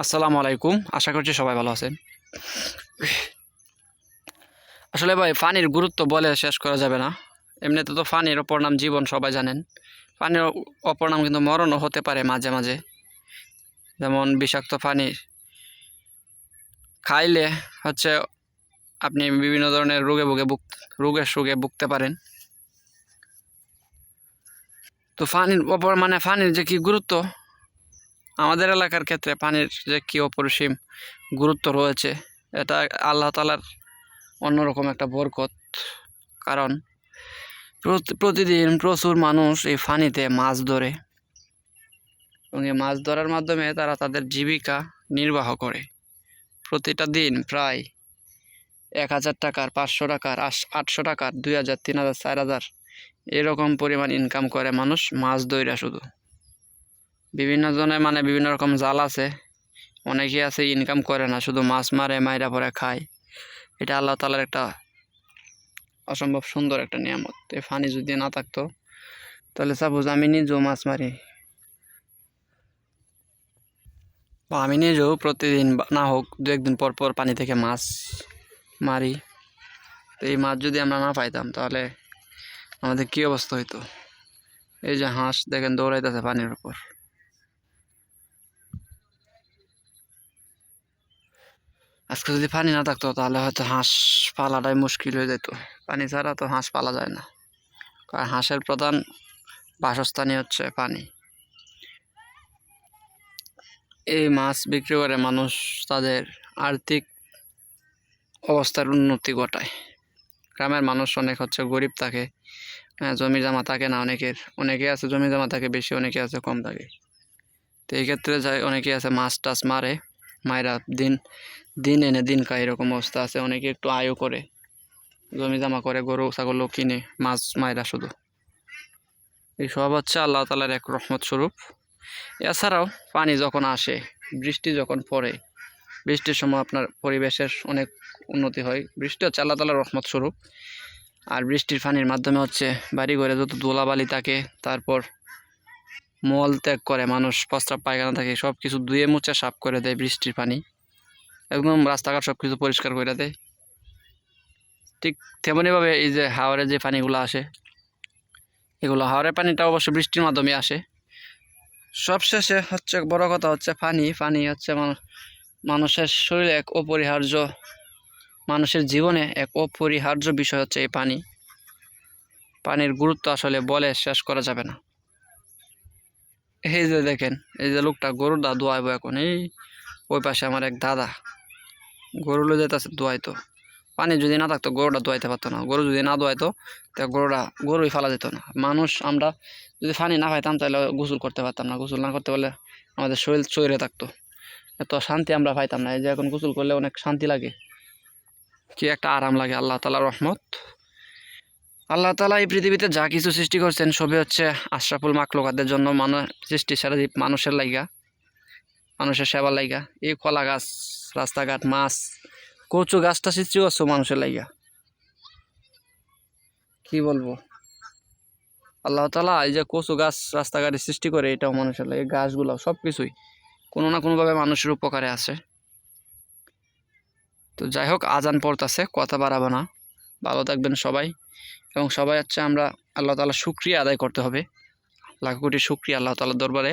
আসসালামু আলাইকুম। আশা করছি সবাই ভালো আছেন। আসলে ভাই পানির গুরুত্ব বলে শেষ করা যাবে না। এমনিতে তো পানির অপর নাম জীবন, সবাই জানেন। পানির অপর নাম কিন্তু মরণও হতে পারে মাঝে মাঝে। যেমন বিষাক্ত পানি খাইলে হচ্ছে আপনি বিভিন্ন ধরনের রোগে ভুগে ভুগ, রোগের সুগে ভুগতে পারেন। তো পানির অপর মানে পানির যে কি গুরুত্ব আমাদের এলাকার ক্ষেত্রে পানির যে কী অপরিসীম গুরুত্ব রয়েছে, এটা আল্লাহ তালার অন্যরকম একটা বরকত। কারণ প্রত- প্রতিদিন প্রচুর মানুষ এই পানিতে মাছ ধরে এবং এই মাছ ধরার মাধ্যমে তারা তাদের জীবিকা নির্বাহ করে। প্রতিটা দিন প্রায় এক হাজার টাকার, পাঁচশো টাকার আটশো টাকার, দুই হাজার, তিন হাজার, চার হাজার এরকম পরিমাণ ইনকাম করে মানুষ মাছ ধইরা শুধু। বিভিন্ন জনের মানে বিভিন্ন রকম জাল আছে। অনেকে আছে ইনকাম করে না, শুধু মাছ মারে, মাইরা পরে খায়। এটা আল্লাহ তালার একটা অসম্ভব সুন্দর একটা নিয়ামত। এই ফানি যদি না থাকতো, তাহলে সাপোজ আমি নিজেও মাছ মারি। বা আমি নিজেও প্রতিদিন না হোক, দু একদিন পর পর পানি থেকে মাছ মারি। তো এই মাছ যদি আমরা না পাইতাম, তাহলে আমাদের কী অবস্থা হইতো? এই যে হাঁস দেখেন দৌড়াইতেছে পানির উপর। আজকে যদি পানি না থাকতো তাহলে হয়তো হাঁস পালাটাই মুশকিল হয়ে যেত। পানি ছাড়া তো হাঁস পালা যায় না। কারণ হাঁসের প্রধান বাসস্থানই হচ্ছে পানি। এই মাছ বিক্রি করে মানুষ তাদের আর্থিক অবস্থার উন্নতি ঘটায়। গ্রামের মানুষ অনেক হচ্ছে গরিব থাকে হ্যাঁ, জমি জমা থাকে না অনেকের। অনেকে আছে জমি জমা থাকে বেশি অনেকে আছে কম থাকে। তো এই ক্ষেত্রে যায় অনেকে আছে মাছ টাছ মারে মায়েরা দিন। দিন এনে দিন খায়, এরকম অবস্থা আছে। অনেকে একটু আয়ও করে। জমি জমা করে, গরু ছাগলও কিনে, মাছ মায়েরা শুধু। এই সব হচ্ছে আল্লাহ তালার এক রহমত স্বরূপ। এছাড়াও পানি যখন আসে, বৃষ্টি যখন পড়ে, বৃষ্টির সময় আপনার পরিবেশের অনেক উন্নতি হয়। বৃষ্টি হচ্ছে আল্লাহ তালার রহমত স্বরূপ। আর বৃষ্টির পানির মাধ্যমে হচ্ছে বাড়ি ঘরে যত দোলাবালি থাকে, তারপর মল ত্যাগ করে, মানুষ প্রস্রাব পায়খানা থাকে সব কিছু ধুয়ে মুছে সাফ করে দেয় বৃষ্টির পানি। একদম রাস্তাঘাট সব কিছু পরিষ্কার করে দেয়। ঠিক তেমনইভাবে এই যে হাওড়ে যে পানিগুলো আসে, এগুলো হাওড়ের পানিটা অবশ্য বৃষ্টির মাধ্যমে আসে। সবশেষে হচ্ছে বড় কথা হচ্ছে পানি পানি হচ্ছে মানুষের শরীরে এক অপরিহার্য, মানুষের জীবনে এক অপরিহার্য বিষয় হচ্ছে এই পানি। পানির গুরুত্ব আসলে বলে শেষ করা যাবে না। এই যে দেখেন, এই যে লোকটা গরুর দা দোয়াইবো এখন, এই ওই পাশে আমার এক দাদা। গরু লো যেতেছে দোয়াইতো। পানি যদি না থাকতো, গরুটা দোয়াইতে পারতো না। গরু যদি না দোয়াইতো, তো গরুটা, গরুই ফেলা যেত না। মানুষ আমরা যদি পানি না পাইতাম তাহলে গোসল করতে পারতাম না। গোসল না করতে পারলে আমাদের শরীর চৈরে থাকতো। এত শান্তি আমরা পাইতাম না। এই যে এখন গোসল করলে অনেক শান্তি লাগে। কি একটা আরাম লাগে, আল্লাহ তালার রহমত। আল্লাহ তালা এই পৃথিবীতে যা কিছু সৃষ্টি করছেন, সবই হচ্ছে আশরাফুল মাকলুকাদের জন্য মানুষ সৃষ্টি, সারা মানুষের লাইগা। মানুষের সেবার লাইগা। এই কলা গাছ, রাস্তাঘাট, মাছ, কচু গাছটা সৃষ্টি করছ মানুষের লাইগা। কি বলব? আল্লাহ তালা এই যে কচু গাছ, রাস্তাঘাটে সৃষ্টি করে, এটাও মানুষের লাগে গাছগুলো সব কিছুই কোনো না কোনোভাবে মানুষের উপকারে আছে। তো যাই হোক, আজান পড়তেছে, কথা বাড়াবো না। ভালো থাকবেন সবাই। এবং সবাই হচ্ছে আমরা আল্লাহ তালা শুক্রিয়া আদায় করতে হবে। লাখ কোটি শুক্রিয়া আল্লাহ তালার দরবারে।